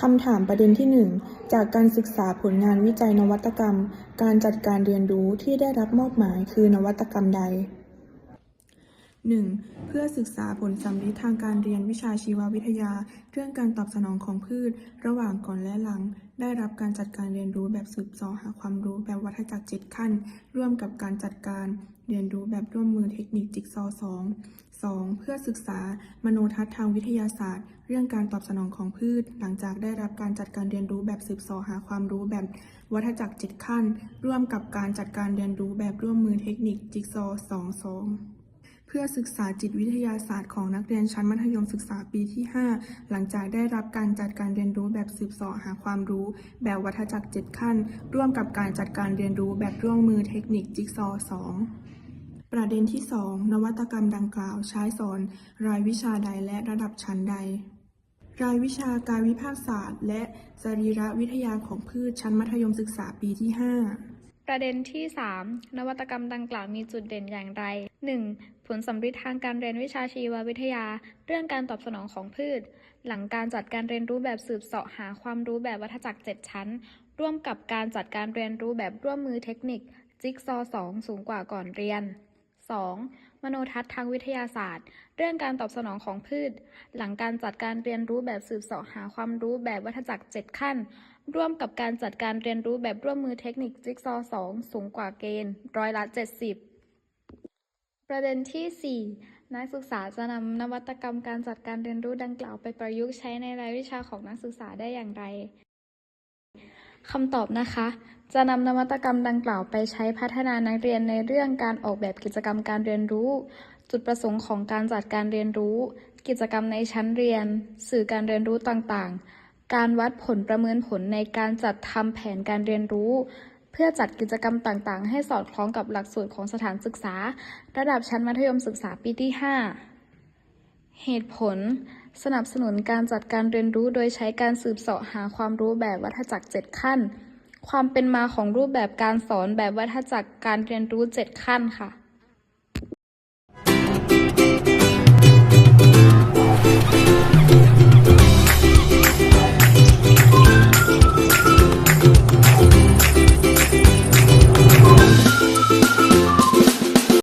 คำถามประเด็นที่ 1 จากการศึกษาผลงานวิจัยนวัตกรรม การจัดการเรียนรู้ที่ได้รับมอบหมายคือนวัตกรรมใด 1. เพื่อศึกษาผลสัมฤทธิ์ทางการเรียนวิชาชีววิทยา เรื่องการตอบสนองของพืช ระหว่างก่อนและหลัง ได้รับการจัดการเรียนรู้แบบสืบสอหาความรู้แบบวัฏจักรเจ็ดขั้น ร่วมกับการจัดการเรียนรู้แบบร่วมมือเทคนิคจิ๊กซอว์สอง 2. เพื่อศึกษามโนทัศน์ทางวิทยาศาสตร์ เรื่องการตอบสนองของพืช หลังจากได้รับการจัดการเรียนรู้แบบสืบสอหาความรู้แบบวัฏจักรเจ็ดขั้น ร่วมกับการจัดการเรียนรู้แบบร่วมมือเทคนิคจิ๊กซอว์สองสอง พื่อศึกษาจิตวิทยาศาสตร์ของนักเรียนชั้นมัธยมศึกษาปีที่ 5 หลังจากได้รับการจัดการเรียนรู้แบบสืบเสาะหาความรู้ แบบวัฏจักร 7 ขั้น ร่วมกับการจัดการเรียนรู้แบบร่วมมือเทคนิคจิ๊กซอว์2ประเด็นที่ 2 นวัตกรรมดังกล่าวใช้สอน รายวิชาใดและระดับชั้นใด รายวิชากายวิภาคศาสตร์ และสรีรวิทยาของพืชชั้นมัธยมศึกษาปีที่ 5ประเด็นที่ 3 นวัตกรรมดังกล่าวมีจุดเด่นอย่างไร 1. ผลสัมฤทธิ์ทางการเรียนวิชาชีววิทยา เรื่องการตอบสนองของพืช หลังการจัดการเรียนรู้แบบสืบเสาะหาความรู้แบบวัฏจักร 7 ชั้น ร่วมกับการจัดการเรียนรู้แบบร่วมมือเทคนิค จิ๊กซอ2สูงกว่าก่อนเรียน 2. มโนทัศน์ทางวิทยาศาสตร์ เรื่องการตอบสนองของพืช หลังการจัดการเรียนรู้แบบสืบเสาะหาความรู้แบบวัฏจักร 7 ขั้น ร่วมกับการจัดการเรียนรู้แบบร่วมมือเทคนิคจิ๊กซอ2สูงกว่าเกณฑ์ร้อยละ 70 ประเด็นที่ 4 นักศึกษาจะนำนวัตกรรมการจัดการเรียนรู้ดังกล่าวไปประยุกต์ใช้ในรายวิชาของนักศึกษาได้อย่างไรคำตอบนะคะ จะนำนวัตกรรมดังกล่าวไปใช้พัฒนานักเรียนในเรื่องการออกแบบกิจกรรมการเรียนรู้ จุดประสงค์ของการจัดการเรียนรู้ กิจกรรมในชั้นเรียน สื่อการเรียนรู้ต่างๆ การวัดผลประเมินผลในการจัดทำแผนการเรียนรู้ เพื่อจัดกิจกรรมต่างๆ ให้สอดคล้องกับหลักสูตรของสถานศึกษา ระดับชั้นมัธยมศึกษาปีที่ 5 เหตุผล สนับสนุนการจัดการเรียนรู้โดยใช้การสืบเสาะหาความรู้แบบวัฏจักร 7 ขั้น ความเป็นมาของรูปแบบการสอนแบบวัฏจักรการเรียนรู้ 7 ขั้นค่ะ